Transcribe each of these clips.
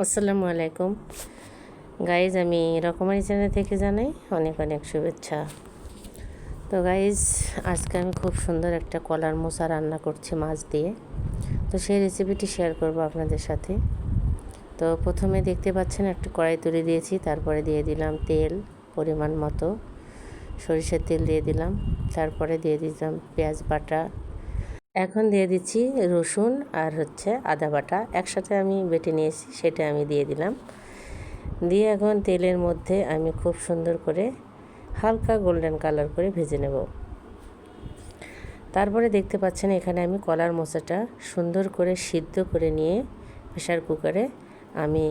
আসসালামু আলাইকুম। গাইজ আমি রকমারি চ্যানেল থেকে জানাই অনেক অনেক শুভেচ্ছা। তো গাইজ আজকে আমি খুব সুন্দর একটা কলার মোচা রান্না করছি মাছ দিয়ে। তো সেই রেসিপিটি শেয়ার করব আপনাদের সাথে। তো প্রথমে দেখতে পাচ্ছেন একটু কড়াই তুলে দিয়েছি, তারপরে দিয়ে দিলাম তেল পরিমাণ মতো। সরিষার তেল দিয়ে দিলাম, তারপরে দিয়ে দিলাম পেঁয়াজ বাটা এখন দিয়ে দিচ্ছি রসুন আর হচ্ছে আদা বাটা। একসাথে আমি বেটে নিয়েছি, সেটা আমি দিয়ে দিলাম। দিয়ে এখন তেলের মধ্যে আমি খুব সুন্দর করে হালকা গোল্ডেন কালার করে ভেজে নেব। তারপরে দেখতে পাচ্ছেন এখানে আমি কলার মোচাটা সুন্দর করে সিদ্ধ করে নিয়ে প্রেশার কুকারে আমি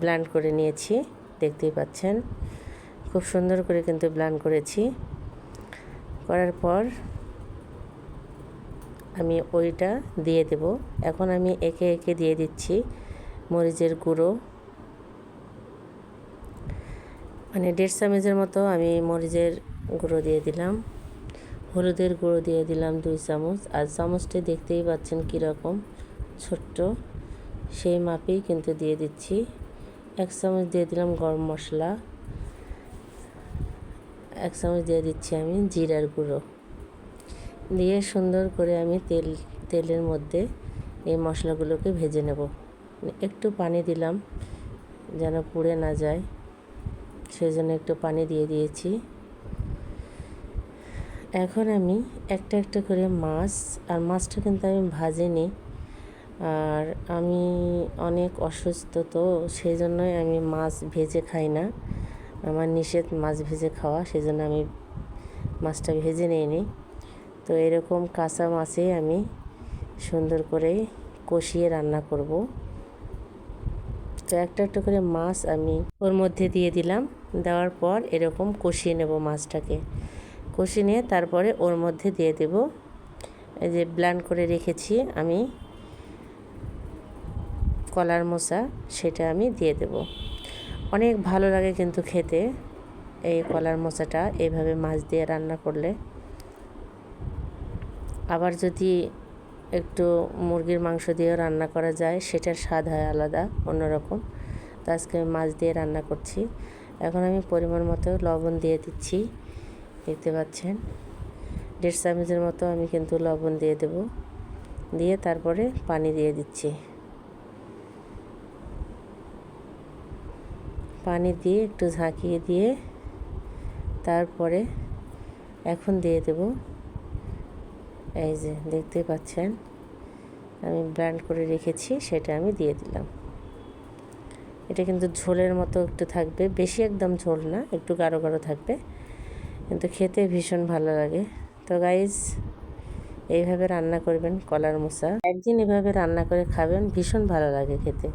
ব্লান্ড করে নিয়েছি, দেখতেই পাচ্ছেন। খুব সুন্দর করে কিন্তু ব্লান্ড করেছি। করার পর আমি ওইটা দিয়ে দেব। এখন আমি একে একে দিয়ে দিচ্ছি মরিচের গুঁড়ো। মানে দেড় চামচের মতো আমি মরিচের গুঁড়ো দিয়ে দিলাম। হলুদের গুঁড়ো দিয়ে দিলাম দুই চামচ। আর চামচটা দেখতেই পাচ্ছেন কীরকম ছোট্ট। সেই মাপেই কিন্তু দিয়ে দিচ্ছি। এক চামচ দিয়ে দিলাম গরম মশলা। এক চামচ দিয়ে দিচ্ছি আমি জিরার গুঁড়ো। দিয়ে সুন্দর করে আমি তেল, তেলের মধ্যে এই মশলাগুলোকে ভেজে নেব। একটু পানি দিলাম যেন পুড়ে না যায়, সেজন্য একটু পানি দিয়ে দিয়েছি। এখন আমি একটা একটা করে মাছ, আর মাছটা কিন্তু আমি ভাজিনি, আর আমি অনেক অসুস্থ তো সেই জন্যই আমি মাছ ভেজে খাই না। আমার নিষেধ মাছ ভেজে খাওয়া সেই জন্য আমি মাছটা ভেজে নিইনি। তো এরকম কাঁচা মাছে আমি সুন্দর করে কষিয়ে রান্না করব। তো একটা একটা করে মাছ আমি ওর মধ্যে দিয়ে দিলাম। দেওয়ার পর এরকম কষিয়ে নেব মাছটাকে। কষিয়ে নিয়ে তারপরে ওর মধ্যে দিয়ে দেব। এই যে ব্ল্যান্ড করে রেখেছি আমি কলার মোচা সেটা আমি দিয়ে দেব। অনেক ভালো লাগে কিন্তু খেতে এই কলার মোচাটা এইভাবে মাছ দিয়ে রান্না করলে। আবার যদি একটু মুরগির মাংস দিয়েও রান্না করা যায়, সেটার স্বাদ হয় আলাদা, অন্যরকম। তো আজকে আমি মাছ দিয়ে রান্না করছি। এখন আমি পরিমাণ মতো লবণ দিয়ে দিচ্ছি, দেখতে পাচ্ছেন? দেড় চামচের মতো আমি কিন্তু লবণ দিয়ে দেব। দিয়ে তারপরে পানি দিয়ে দিচ্ছি। পানি দিয়ে একটু ঝাঁকিয়ে দিয়ে তারপরে এখন দিয়ে দেবো। এই যে দেখতে পাচ্ছেন? আমি ব্র্যান্ড করে রেখেছি, সেটা আমি দিয়ে দিলাম। এটা কিন্তু ঝোলের মতো একটু থাকবে, বেশি একদম ঝোল না, একটু গাঢ় গাঢ় থাকবে। কিন্তু খেতে ভীষণ ভালো লাগে। তো গাইজ এইভাবে রান্না করবেন কলার মোচা একদিন এভাবে রান্না করে খাবেন, ভীষণ ভালো লাগে খেতে।